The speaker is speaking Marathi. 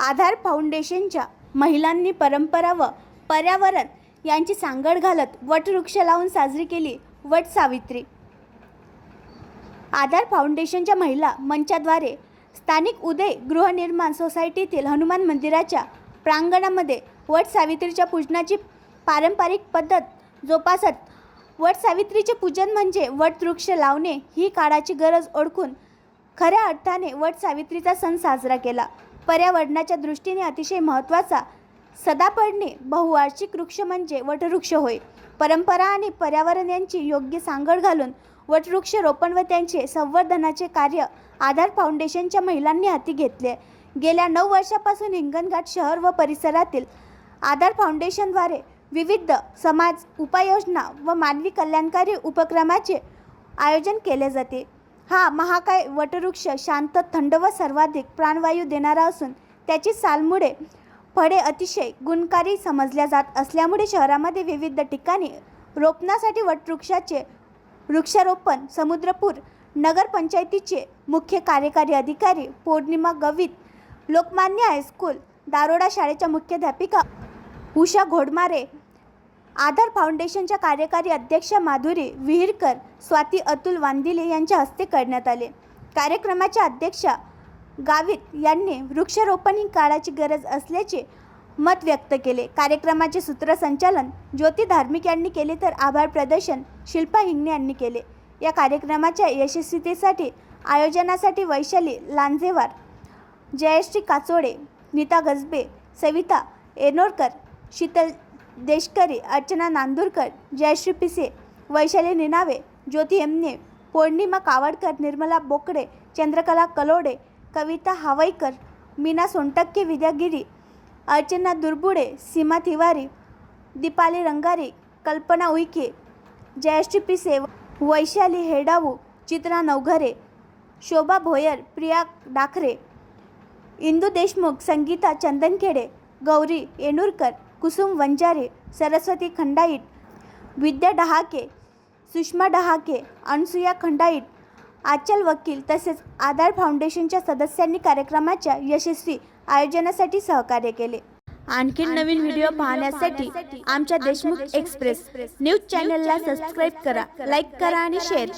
आधार फाउंडेशनच्या महिलांनी परंपरा व पर्यावरण यांची सांगड घालत वटवृक्ष लावून साजरी केली वट सावित्री. आधार फाउंडेशनच्या महिला मंचाद्वारे स्थानिक उदय गृहनिर्माण सोसायटीतील हनुमान मंदिराच्या प्रांगणामध्ये वट सावित्रीच्या पूजनाची पारंपरिक पद्धत जोपासत वट सावित्रीचे पूजन म्हणजे वटवृक्ष लावणे ही काळाची गरज ओळखून खऱ्या अर्थाने वट सावित्रीचा सण साजरा केला. पर्यावरणाच्या दृष्टीने अतिशय महत्त्वाचा. सदापडणे बहुवार्षिक वृक्ष म्हणजे वटवृक्ष होय. परंपरा आणि पर्यावरण यांची योग्य सांगड घालून वटवृक्ष रोपण व त्यांचे संवर्धनाचे कार्य आधार फाउंडेशनच्या महिलांनी हाती घेतले. गेल्या नऊ वर्षापासून हिंगणघाट शहर व परिसरातील आधार फाउंडेशनद्वारे विविध समाज उपाययोजना व मानवी कल्याणकारी उपक्रमाचे आयोजन केले जाते. हा महाकाय वटवृक्ष शांत थंड व सर्वाधिक प्राणवायू देणारा असून त्याची सालमुळे फळे अतिशय गुणकारी समजल्या जात असल्यामुळे शहरामध्ये विविध ठिकाणी रोपणासाठी वटवृक्षाचे वृक्षारोपण समुद्रपूर नगरपंचायतीचे मुख्य कार्यकारी अधिकारी पौर्णिमा गवित लोकमान्य हायस्कूल दारोडा शाळेच्या मुख्याध्यापिका उषा घोडमारे आधार फाउंडेशनच्या कार्यकारी अध्यक्षा माधुरी विहिरकर स्वाती अतुल वांदिले यांच्या हस्ते करण्यात आले. कार्यक्रमाच्या अध्यक्षा गावित यांनी वृक्षारोपण ही काळाची गरज असल्याचे मत व्यक्त केले. कार्यक्रमाचे सूत्रसंचालन ज्योती धार्मिक यांनी केले तर आभार प्रदर्शन शिल्पा हिंगणे यांनी केले. या कार्यक्रमाच्या यशस्वीतेसाठी आयोजनासाठी वैशाली लांजेवार जयश्री काचोडे नीता गजबे सविता एनोरकर शीतल देशकरी अर्चना नांदूरकर जयश्री पिसे वैशाली निनावे ज्योती एमने पौर्णिमा कावडकर निर्मला बोकडे चंद्रकला कलोडे कविता हावईकर मीना सोनटक्के विद्यागिरी अर्चना दुर्बुडे सीमा तिवारी दीपाली रंगारी कल्पना उईके जयश्री पिसे वैशाली हेडावू चित्रा नवघरे शोभा भोयर प्रिया डाखरे इंदू देशमुख संगीता चंदनखेडे गौरी येणूरकर कुसुम वंजारे सरस्वती खंडाईट विद्या डहाके सुषमा डहाके अनसुया खंडाईट आचल वकील तसेच आधार फाउंडेशनच्या सदस्यांनी कार्यक्रमाच्या यशस्वी आयोजनासाठी सहकार्य केले. आणखी नवीन व्हिडिओ पाहण्यासाठी आमच्या देशमुख एक्सप्रेस न्यूज चॅनलला सबस्क्राईब करा लाईक करा आणि शेअर करा.